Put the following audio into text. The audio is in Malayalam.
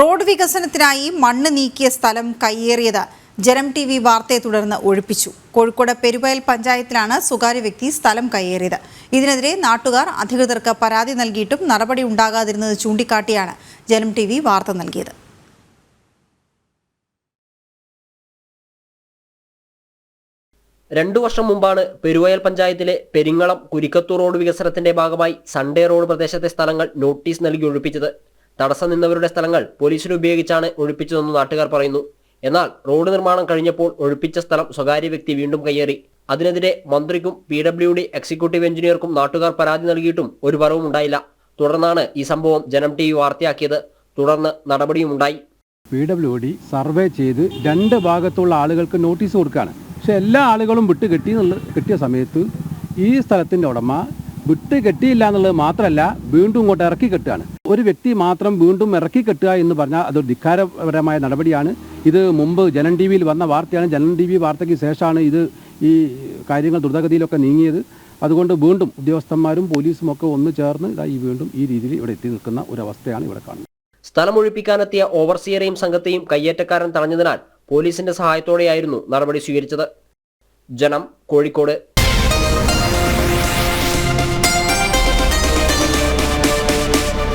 റോഡ് വികസനത്തിനായി മണ്ണ് നീക്കിയ സ്ഥലം കയ്യേറിയത് ജനം ടി വി വാർത്തയെ തുടർന്ന് ഒഴിപ്പിച്ചു. കോഴിക്കോട് പെരുവയൽ പഞ്ചായത്തിലാണ് സ്വകാര്യ വ്യക്തി സ്ഥലം കയ്യേറിയത്. ഇതിനെതിരെ നാട്ടുകാർ അധികൃതർക്ക് പരാതി നൽകിയിട്ടും നടപടി ഉണ്ടാകാതിരുന്നത് ചൂണ്ടിക്കാട്ടിയാണ് ജനം ടി വാർത്ത നൽകിയത്. രണ്ടു വർഷം മുമ്പാണ് പെരുവയൽ പഞ്ചായത്തിലെ പെരിങ്ങളം കുരിക്കത്തൂർ റോഡ് വികസനത്തിന്റെ ഭാഗമായി സൺഡേ റോഡ് പ്രദേശത്തെ സ്ഥലങ്ങൾ നോട്ടീസ് നൽകി ഒഴിപ്പിച്ചത്. തടസ്സം നിന്നവരുടെ സ്ഥലങ്ങൾ പോലീസിനെ ഉപയോഗിച്ചാണ് ഒഴിപ്പിച്ചതെന്ന് നാട്ടുകാർ പറയുന്നു. എന്നാൽ റോഡ് നിർമ്മാണം കഴിഞ്ഞപ്പോൾ ഒഴിപ്പിച്ച സ്ഥലം സ്വകാര്യ വ്യക്തി വീണ്ടും കയ്യേറി. അതിനെതിരെ മന്ത്രിക്കും പി ഡബ്ല്യു ഡി എക്സിക്യൂട്ടീവ് എഞ്ചിനീയർക്കും നാട്ടുകാർ പരാതി നൽകിയിട്ടും ഒരു വരവും ഉണ്ടായില്ല. തുടർന്നാണ് ഈ സംഭവം ജനം ടി വി വാർത്തയാക്കിയത്. തുടർന്ന് നടപടിയും ഉണ്ടായി പി ഡബ്ല്യു ഡി സർവേ ചെയ്ത് രണ്ട് ഭാഗത്തുള്ള ആളുകൾക്ക് നോട്ടീസ് കൊടുക്കുകയാണ്. പക്ഷെ എല്ലാ ആളുകളും വിട്ട് കെട്ടി കിട്ടിയ സമയത്ത് ഈ സ്ഥലത്തിന്റെ ഉടമ വിട്ട് കെട്ടിയില്ല എന്നുള്ളത് മാത്രമല്ല വീണ്ടും ഇങ്ങോട്ട് ഇറക്കി കെട്ടുകയാണ്. ഒരു വ്യക്തി മാത്രം വീണ്ടും ഇറക്കി കെട്ടുക എന്ന് പറഞ്ഞാൽ അതൊരു ധിക്കാരപരമായ നടപടിയാണ്. ഇത് മുമ്പ് ജനൻ ടി വിയിൽ വന്ന വാർത്തയാണ്. ജനൻ ടി വി വാർത്തയ്ക്ക് ശേഷമാണ് ഇത് ഈ കാര്യങ്ങൾ ദ്രുതഗതിയിലൊക്കെ നീങ്ങിയത്. അതുകൊണ്ട് വീണ്ടും ഉദ്യോഗസ്ഥന്മാരും പോലീസും ഒക്കെ ഒന്ന് ചേർന്ന് ഇതാ ഈ വീണ്ടും ഈ രീതിയിൽ ഇവിടെ എത്തി നിൽക്കുന്ന ഒരു അവസ്ഥയാണ് ഇവിടെ കാണുന്നത്. സ്ഥലം ഒഴിപ്പിക്കാനെത്തിയ ഓവർസിയറെയും സംഘത്തെയും കയ്യേറ്റക്കാരൻ തടഞ്ഞതിനാൽ പോലീസിന്റെ സഹായത്തോടെയായിരുന്നു നടപടി സ്വീകരിച്ചത്. ജനം കോഴിക്കോട്